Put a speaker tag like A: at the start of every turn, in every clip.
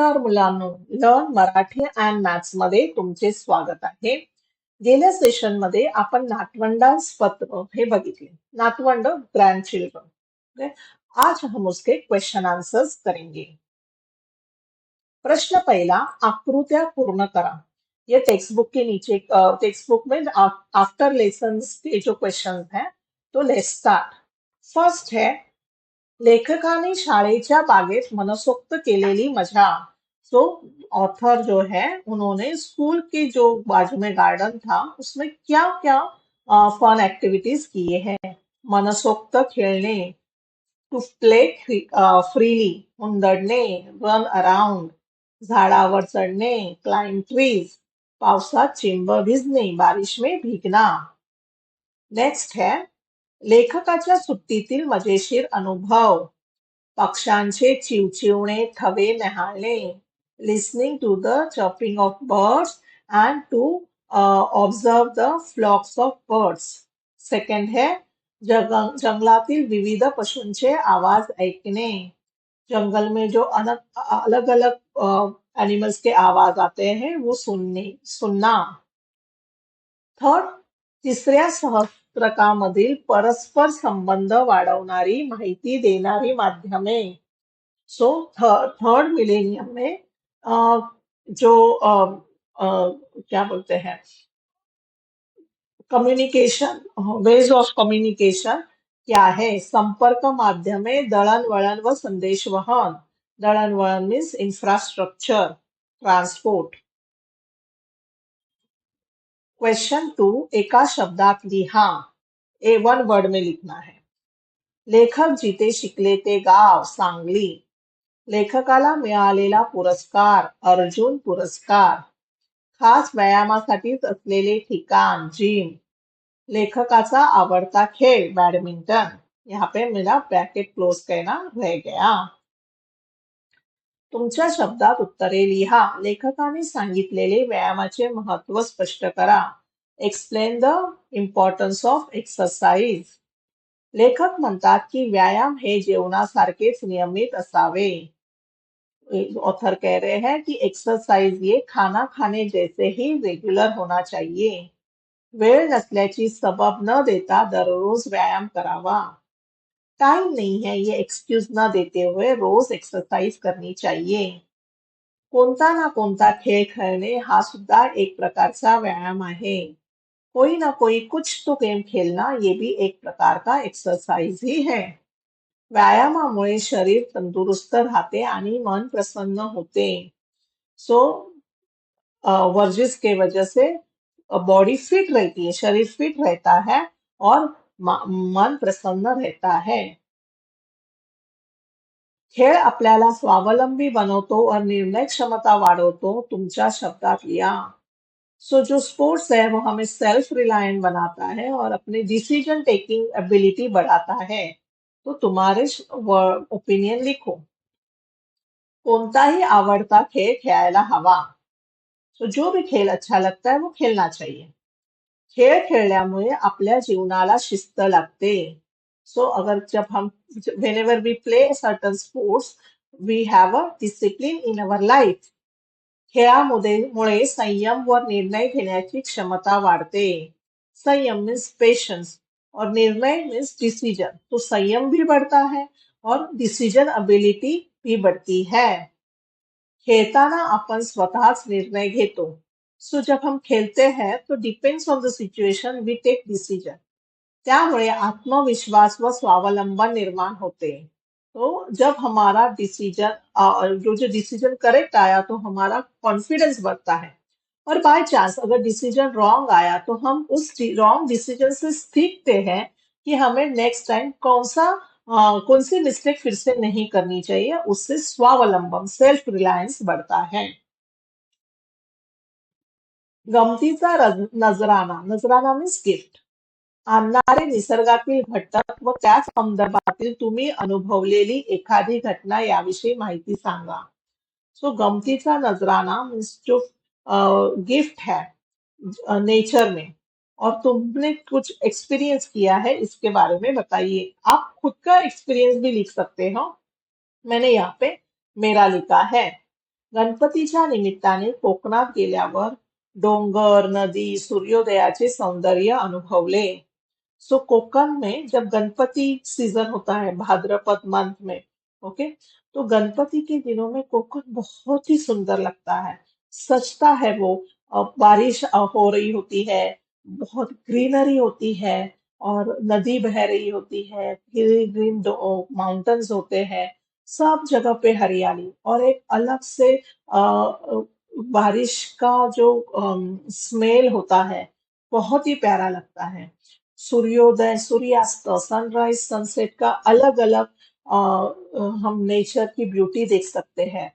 A: नमस्कार मुलांनो. Learn Marathi and maths मध्ये तुमचे स्वागत आहे. गेल्या सेशन मध्ये आपण नातवंडांस पत्र हे बघितले. नातवंड ग्रैंड चिल्ड्रन आज हम उसके क्वेश्चन आंसर्स करेंगे. प्रश्न पहला, आकृत्या पूर्ण करा. ये टेक्स्ट बुक के नीचे टेक्स्ट बुक में आफ्टर लेसन के जो क्वेश्चन है तो लेट्स स्टार्ट फ़र्स्ट है, लेखकाने शाळेच्या बागेत मनसोक्त केलेली मज़ा. सो ऑथर जो है, उन्होंने स्कूल के जो बाजू में गार्डन था, उसमें क्या क्या फन एक्टिविटीज़ किए हैं? मनसोक्त खेलने टू प्ले फ्रीली उंदडणे रन अराउंड झाडावर चढणे क्लाइंब ट्रीज पावसात चिंब भिजणे बारिश में भीगना। नेक्स्ट है, लेखकाच्या सुट्टीतील मजेशीर अनुभव. पक्ष्यांचे चिवचिवणे, थवे न्याहाळणे listening to the chirping of birds and to observe the flocks of birds second है जंग जंगलातील विविध पशूंचे आवाज़ ऐकणे. जंगल में जो अलग अलग अलग एनिमल्स के आवाज़ आते हैं, वो सुनने, सुनना. थर्ड तिसऱ्या सह पत्रकामधील परस्पर संबंध वाढवणारी माहिती देणारी माध्यमे. सो थर्ड मिलेनियम में जो क्या बोलते हैं? कम्युनिकेशन वेज ऑफ़ कम्युनिकेशन क्या है? संपर्क माध्यमे दळणवळण व संदेशवहन दळणवळण means infrastructure transport question two एका शब्दात लिहा ए वन वर्ड में लिखना है. लेखक जिथे शिकले ते गाव सांगली. लेखकाला मिळालेला पुरस्कार अर्जुन पुरस्कार. खास व्यायामासाठीच असलेले ठिकाण जिम लेखकाचा आवडता खेळ बैडमिंटन यहाँ पे मेरा ब्रैकेट क्लोज कहना रह गया. तुमच्या शब्दात उत्तरे लिहा. लेखकाने सांगितलेले व्यायामाचे महत्त्व स्पष्ट करा. Explain the importance of exercise लेखक म्हणतात की व्यायाम हे जेवणासारखेच नियमित असावे. ऑथर कह रहे हैं कि एक्सरसाइज ये खाना खाने जैसे ही रेगुलर होना चाहिए। वेळ नसल्याची सबब न देता, दररोज व्यायाम करावा। टाइम नहीं है ये एक्सक्यूज न देते हुए रोज एक्सरसाइज करनी चाहिए। कोणता ना कोणता खेळ खेळणे हा सुद्धा एक प्रकारचा व्यायाम आहे। कोई ना कोई कुछ तो गेम खेलना ये भी एक प्रकार का एक्सरसाइज ही है। व्यायामामुळे शरीर तंदुरुस्त राहते आणि मन प्रसन्न होते. सो वर्जिश के वजह से बॉडी फिट रहती है शरीर फिट रहता है और मन प्रसन्न रहता है. खेळ आपल्याला स्वावलंबी बनवतो और निर्णय क्षमता वाढवतो. तुमच्या शब्दात लिया सो so, जो स्पोर्ट्स है वो हमें सेल्फ रिलायंट बनाता है और अपने डिसीज़न टेकिंग एबिलिटी बढ़ाता है. तो तुम्हारे ओपिनियन लिखो। कोणताही आवडता खेळ खेळायला हवा। सो जो भी खेल अच्छा लगता है, वो खेलना चाहिए। खेळ खेळल्यामुळे आपल्या जीवनाला शिस्त लागते। सो अगर जब हम, whenever we play certain sports, we have a discipline in our life. खेळामुळे मुळे संयम व निर्णय घेण्याची क्षमता वाढते। संयम मीन्स पेशंस और निर्णय मीन्स डिसीज़न तो संयम भी बढ़ता है और डिसीज़न अबिलिटी भी बढ़ती है। खेळताना आपण स्वतःच निर्णय घेतो। सो जब हम खेलते हैं तो depends on the situation we take decision त्यामुळे आत्मविश्वास व स्वावलंबन निर्माण होते। तो जब हमारा डिसीज़न जो जो डिसीज़न करेक्ट आया तो हमारा कॉन्फिडेंस बढ़ता है। और बाय चांस अगर डिसीज़न रॉन्ग आया तो हम उस रॉन्ग डिसीज़न से सीखते हैं कि हमें नेक्स्ट टाइम कौन सा आ, कौन सी मिस्टेक फिर से नहीं करनी चाहिए उससे स्वावलंबन सेल्फ रिलायंस बढ़ता है। गमतीचा नजराना नजराना मीन्स गिफ्ट आणणारे निसर्गातील घटक व त्याच संदर्भातील तुम्ही अनुभवलेली एखादी घटना याविषयी माहिती सांगा. सो गमतीचा नजराना मीन्स जो गिफ्ट है नेचर में। और तुमने कुछ एक्सपीरियंस किया है इसके बारे में बताइए। आप खुद का एक्सपीरियंस भी लिख सकते हो। मैंने यहाँ पे मेरा लिखा है। गणपतीच्या निमित्ताने कोकणात गेल्यावर डोंगर, नदी, सूर्योदयाचे सौंदर्य अनुभवले। सो कोकण में जब गणपति सीज़न होता है, भाद्रपद मंथ में ओके तो गणपति के दिनों में कोकण बहुत ही सुंदर लगता है। सजता है वो। बारिश हो रही होती है बहुत ग्रीनरी होती है और नदी बह रही होती है ग्रीन ग्रीन माउंटेन्स होते हैं सब जगह पे हरियाली और एक अलग से अ, बारिश का जो स्मेल होता है बहुत ही प्यारा लगता है। सूर्योदय सूर्यास्त सनराइज सनसेट का अलग अलग हम नेचर की ब्यूटी देख सकते हैं।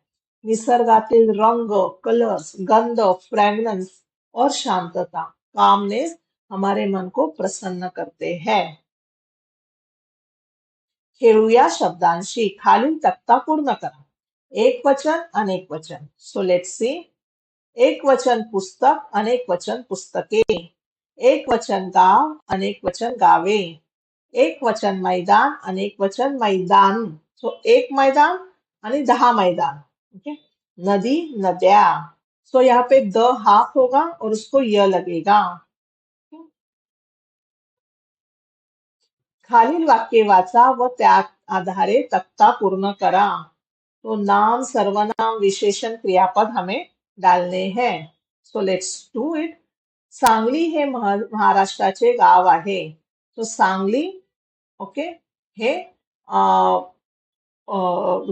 A: निसर्गातील रंग कलर्स गंध फ्रॅग्रन्स और शांतता कामनेस हमारे मन को प्रसन्न करते हैं। खेळूया शब्दांशी, खालील तक्ता पूर्ण करा. एक वचन, अनेक वचन. सो लेट्स सी एक वचन पुस्तक, अनेक वचन पुस्तके. एक वचन गाव, अनेक वचन गावे. एक वचन मैदान, अनेक वचन मैदान. सो एक मैदान आणि दहा मैदान. ओके नदी नद्या। सो यहाँ पे द हाफ़ होगा और उसको य लगेगा। खालील वाक्य वाचा व त्या आधारे तक्ता पूर्ण करा। तो नाम सर्वनाम विशेषण क्रियापद हमें डालने हैं। So let's do it Sangli हे महा- महाराष्ट्राचे गाव आहे। तो सांगली ओके हे अ, अ,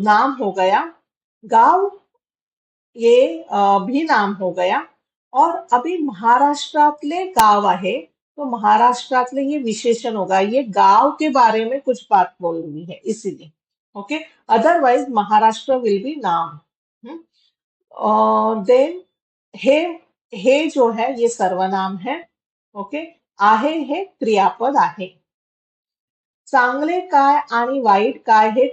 A: नाम हो गया गाँव ये भी नाम हो गया। और अभी महाराष्ट्रातले गाव आहे तो महाराष्ट्रातले ये विशेषण होगा। ये गाँव के बारे में कुछ बात बोल रही है, इसीलिए। Okay? Otherwise Maharashtra will be नाम। और देन हे हे जो है, ये सर्वनाम है। ओके? आहे हे क्रियापद आहे। चांगले काय आणि वाईट काय हे